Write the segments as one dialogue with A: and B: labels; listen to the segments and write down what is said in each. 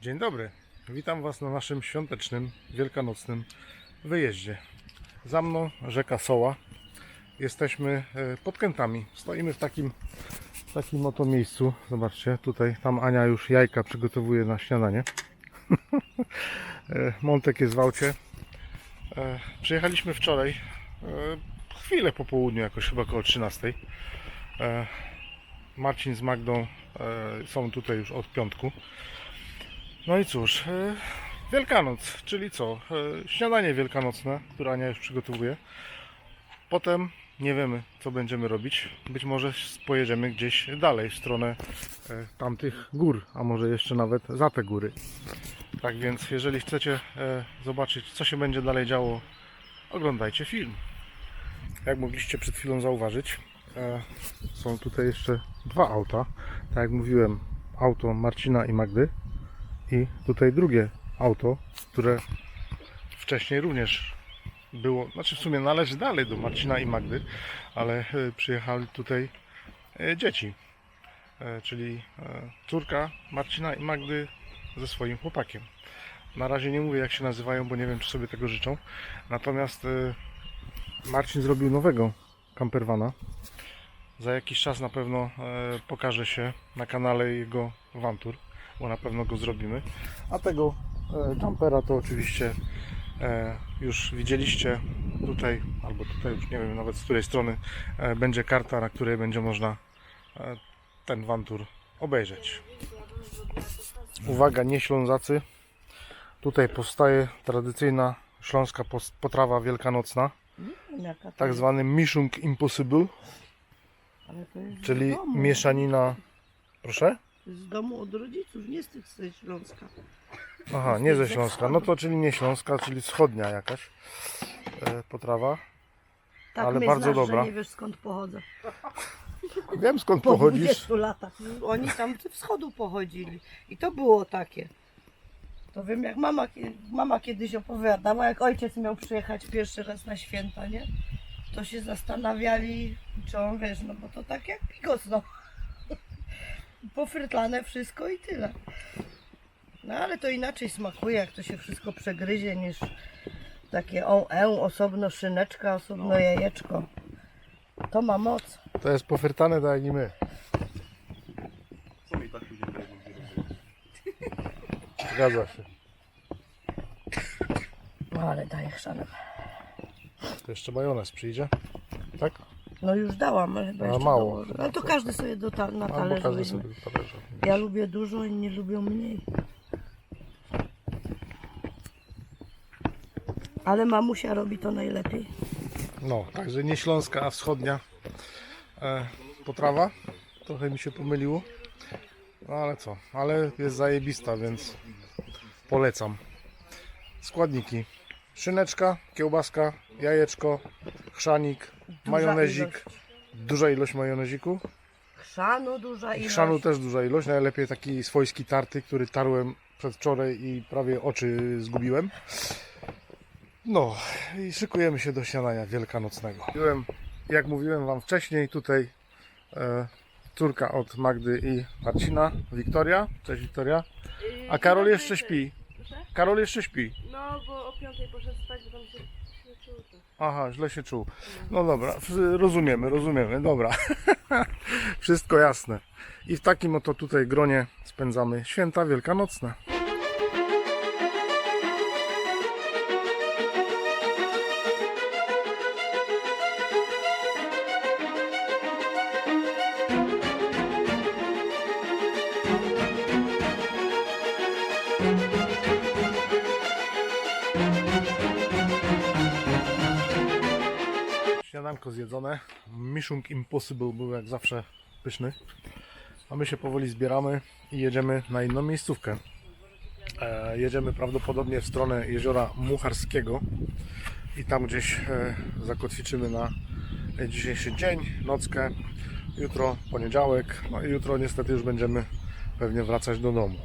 A: Dzień dobry. Witam Was na naszym świątecznym, wielkanocnym wyjeździe. Za mną rzeka Soła. Jesteśmy e, pod Kętami. Stoimy w takim, takim oto miejscu. Zobaczcie, tutaj, tam Ania już jajka przygotowuje na śniadanie. E, Montek jest w aucie. E, Przyjechaliśmy wczoraj, chwilę po południu, jakoś chyba około 13. E, Marcin z Magdą są tutaj już od piątku. No i cóż, e, Wielkanoc, czyli co? E, Śniadanie wielkanocne, które Ania już przygotowuje. Potem nie wiemy, co będziemy robić. Być może pojedziemy gdzieś dalej w stronę e, tamtych gór, a może jeszcze nawet za te góry. Tak więc, jeżeli chcecie zobaczyć, co się będzie dalej działo, oglądajcie film. Jak mogliście przed chwilą zauważyć, są tutaj jeszcze dwa auta. Tak jak mówiłem, auto Marcina i Magdy i tutaj drugie auto, które wcześniej również było, znaczy w sumie należy dalej do Marcina i Magdy, ale e, przyjechali tutaj e, dzieci, E, czyli córka Marcina i Magdy ze swoim chłopakiem. Na razie nie mówię jak się nazywają, bo nie wiem czy sobie tego życzą. Natomiast Marcin zrobił nowego campervana. Za jakiś czas na pewno pokaże się na kanale jego Wantur, bo na pewno go zrobimy. A tego e, jumpera to oczywiście e, już widzieliście tutaj, albo tutaj już nie wiem nawet z której strony e, będzie karta, na której będzie można ten Wantur obejrzeć. Uwaga, nie Ślązacy. Tutaj powstaje tradycyjna śląska potrawa wielkanocna, tak zwany Mission Impossible, czyli mieszanina. Proszę?
B: Z domu od rodziców, nie z tych ze Śląska.
A: Aha, nie ze Śląska. No to czyli nie Śląska, czyli wschodnia jakaś e, potrawa.
B: Tak
A: Ale
B: mnie
A: bardzo
B: znasz,
A: dobra.
B: Że nie wiesz skąd pochodzę.
A: Wiem skąd
B: Po
A: pochodzisz.
B: 20 latach. Oni tam ze wschodu pochodzili. I to było takie. To wiem jak mama, mama kiedyś opowiadała, jak ojciec miał przyjechać pierwszy raz na święta, nie? To się zastanawiali, czy on wiesz, no bo to tak jak pigos, no. Pofrytlane wszystko i tyle. No ale to inaczej smakuje, jak to się wszystko przegryzie, niż takie o, e, osobno szyneczka, osobno jajeczko. To ma moc.
A: To jest pofyrtane tak jak i my. Zgadza się.
B: No ale daje chrzanem.
A: To jeszcze majonez przyjdzie.
B: No już dałam, ale chyba
A: A,
B: jeszcze
A: mało.
B: dołożę. Ale to każdy sobie do ta, na
A: Albo
B: talerz
A: każdy
B: weźmie.
A: sobie talerze.
B: Ja lubię dużo, inni lubią mniej. Ale mamusia robi to najlepiej.
A: No, także nie śląska, a wschodnia e, potrawa. Trochę mi się pomyliło. No ale co, ale jest zajebista, więc polecam. Składniki. Szyneczka, kiełbaska, jajeczko, chrzanik,
B: Duża
A: majonezik,
B: ilość.
A: duża ilość majoneziku.
B: Chrzanu duża
A: I
B: ilość.
A: chrzanu też duża ilość, najlepiej taki swojski tarty, który tarłem przedwczoraj i prawie oczy zgubiłem. No i szykujemy się do śniadania wielkanocnego. Byłem, jak mówiłem Wam wcześniej, tutaj e, córka od Magdy i Marcina, Wiktoria. Cześć Wiktoria.
C: Yy,
A: A Karol jeszcze śpi. Karol jeszcze śpi.
C: No, bo o piątej poszedł spać, bo tam się.
A: Aha, źle się czuł. No dobra, rozumiemy, rozumiemy, dobra. Wszystko jasne. I w takim oto tutaj gronie spędzamy święta wielkanocne. Śniadanko zjedzone. Mission Impossible był jak zawsze pyszny. A my się powoli zbieramy i jedziemy na inną miejscówkę. E, jedziemy prawdopodobnie w stronę jeziora Mucharskiego i tam gdzieś e, zakotwiczymy na dzisiejszy dzień, nockę. Jutro poniedziałek, no i jutro niestety już będziemy pewnie wracać do domu.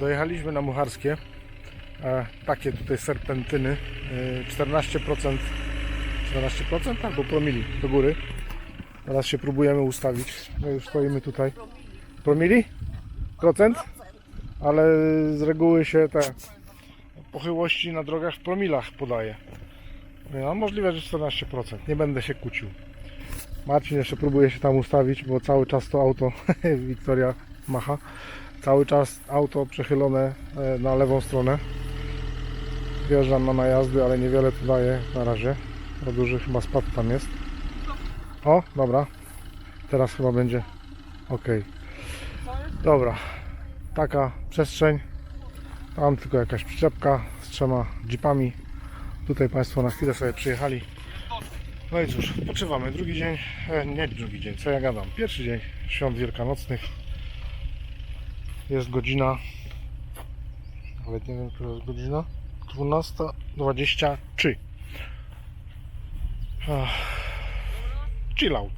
A: Dojechaliśmy na Mucharskie. Takie tutaj serpentyny. E, 14% 14% albo promili do góry. Teraz się próbujemy ustawić. No już stoimy tutaj. Promili? Procent? Ale z reguły się te pochyłości na drogach w promilach podaje. No, możliwe, że 14%. Nie będę się kłócił. Marcin jeszcze próbuje się tam ustawić, bo cały czas to auto Wiktoria macha. Cały czas auto przechylone e, na lewą stronę. Wjeżdżam na najazdy, ale niewiele to daje na razie. Bo duży chyba spad tam jest. O, dobra. Teraz chyba będzie ok. Dobra. Taka przestrzeń. Tam tylko jakaś przyczepka z trzema jeepami. Tutaj Państwo na chwilę sobie przyjechali. No i cóż, odpoczywamy. Drugi dzień, e, nie drugi dzień, co ja gadam. Pierwszy dzień świąt wielkanocnych. Jest godzina, nawet nie wiem, która jest godzina. 12.23. Ach, Chill out.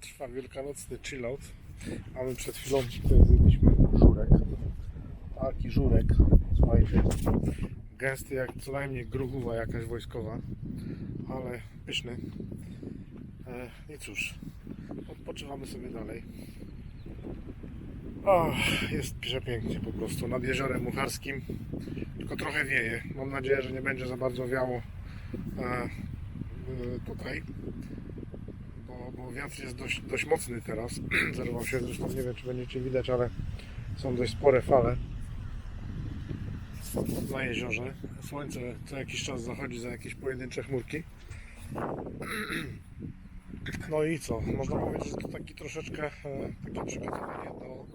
A: Trwa wielkanocny chillout, a my przed chwilą tutaj zjedliśmy żurek. Taki żurek, słuchajcie, gęsty jak co najmniej gruchuwa jakaś wojskowa, ale pyszny. E, I cóż, odpoczywamy sobie dalej. O, jest przepięknie po prostu nad jeziorem Mucharskim, tylko trochę wieje. Mam nadzieję, że nie będzie za bardzo wiało e, e, tutaj bo, bo wiatr jest dość, dość mocny teraz. Zerwał się, zresztą nie wiem czy będziecie widać, ale są dość spore fale na jeziorze. Słońce co jakiś czas zachodzi za jakieś pojedyncze chmurki. No i co? Można powiedzieć, że to taki troszeczkę e, takie przygotowanie do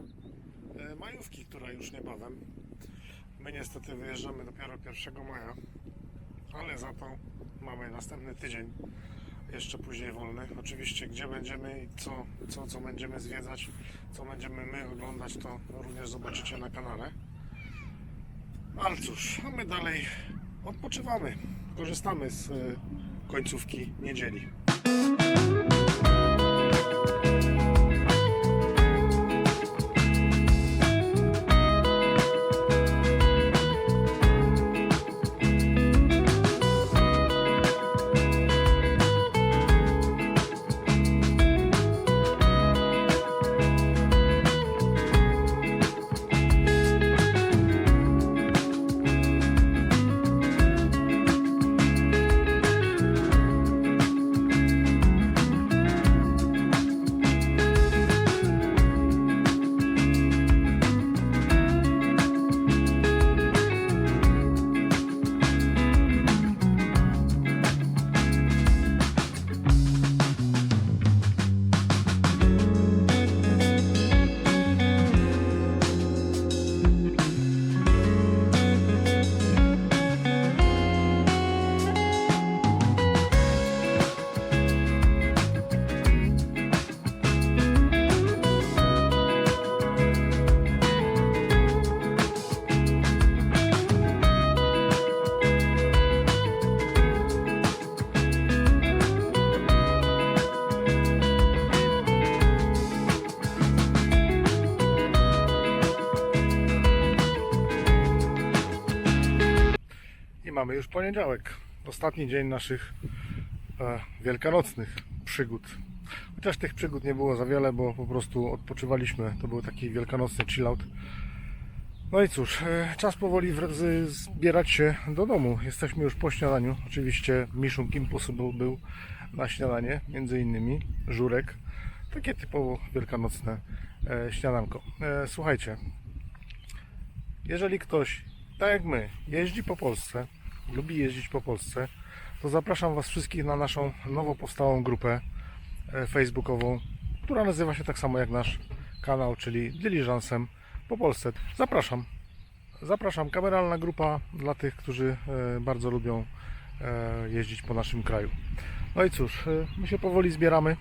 A: e, majówki, która już niebawem. My niestety wyjeżdżamy dopiero 1 maja, ale za to mamy następny tydzień jeszcze później wolny. Oczywiście gdzie będziemy i co, co, co będziemy zwiedzać, co będziemy my oglądać, to również zobaczycie na kanale. Ale cóż, my dalej odpoczywamy, korzystamy z y, końcówki niedzieli. Mamy już poniedziałek, ostatni dzień naszych e, wielkanocnych przygód. Chociaż tych przygód nie było za wiele, bo po prostu odpoczywaliśmy. To był taki wielkanocny chillout. No i cóż, e, czas powoli zbierać się do domu. Jesteśmy już po śniadaniu. Oczywiście Mission Impossible był na śniadanie, między innymi żurek. Takie typowo wielkanocne e, śniadanko. E, słuchajcie, jeżeli ktoś, tak jak my, jeździ po Polsce, lubi jeździć po Polsce, to zapraszam Was wszystkich na naszą nowo powstałą grupę e, facebookową, która nazywa się tak samo jak nasz kanał, czyli Diligencem po Polsce. Zapraszam. Zapraszam. Kameralna grupa dla tych, którzy e, bardzo lubią e, jeździć po naszym kraju. No i cóż, my się powoli zbieramy,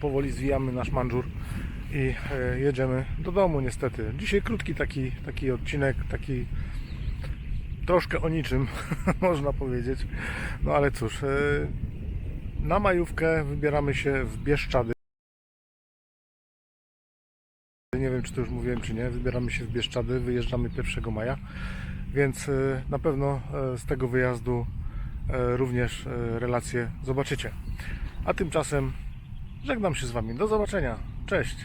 A: powoli zwijamy nasz mandżur i jedziemy do domu niestety. Dzisiaj krótki taki, taki odcinek, taki troszkę o niczym, można powiedzieć. No ale cóż, e, na majówkę wybieramy się w Bieszczady. Nie wiem, czy to już mówiłem, czy nie. Wybieramy się w Bieszczady, wyjeżdżamy 1 maja, więc e, na pewno e, z tego wyjazdu również relacje zobaczycie. A tymczasem żegnam się z Wami. Do zobaczenia. Cześć.